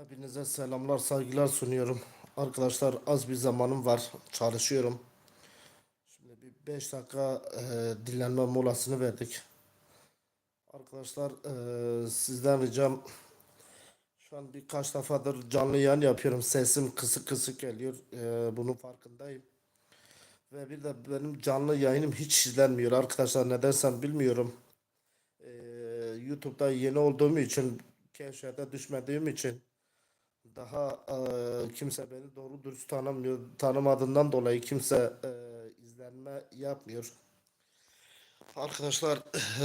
Hepinize selamlar, saygılar sunuyorum. Arkadaşlar az bir zamanım var. Çalışıyorum. Şimdi bir 5 dakika e, dinlenme molasını verdik. Arkadaşlar e, sizden ricam şu an birkaç defadır canlı yayın yapıyorum. Sesim kısık kısık geliyor. E, bunun farkındayım. Ve bir de benim canlı yayınım hiç izlenmiyor arkadaşlar. Nedense bilmiyorum. E, YouTube'da yeni olduğum için keşfete düşmediğim için daha eee, kimse beni doğru dürüst tanımıyor. Tanımadığından dolayı kimse eee, izlenme yapmıyor. Arkadaşlar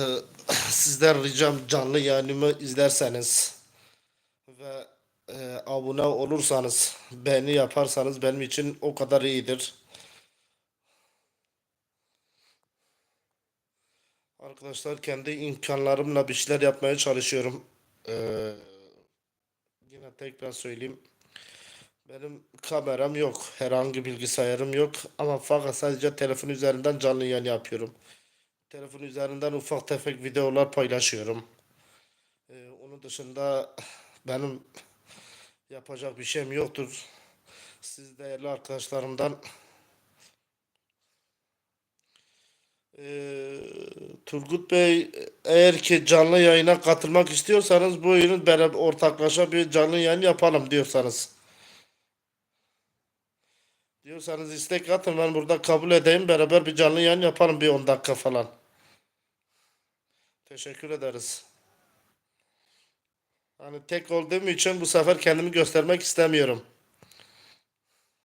sizden ricam canlı yayınımı izlerseniz ve eee, abone olursanız beğeni yaparsanız benim için o kadar iyidir. Arkadaşlar kendi imkanlarımla bir şeyler yapmaya çalışıyorum. Yine tekrar söyleyeyim. Benim kameram yok. Herhangi bilgisayarım yok. Ama fakat sadece telefon üzerinden canlı yayın yapıyorum. Telefon üzerinden ufak tefek videolar paylaşıyorum. Ee, onun dışında benim yapacak bir şeyim yoktur. Siz değerli arkadaşlarımdan Ee, Turgut Bey eğer ki canlı yayına katılmak istiyorsanız buyurun beraber ortaklaşa bir canlı yayın yapalım diyorsanız. Diyorsanız istek atın ben burada kabul edeyim beraber bir canlı yayın yapalım bir 10 dakika falan. Teşekkür ederiz. Hani tek olduğum için bu sefer kendimi göstermek istemiyorum.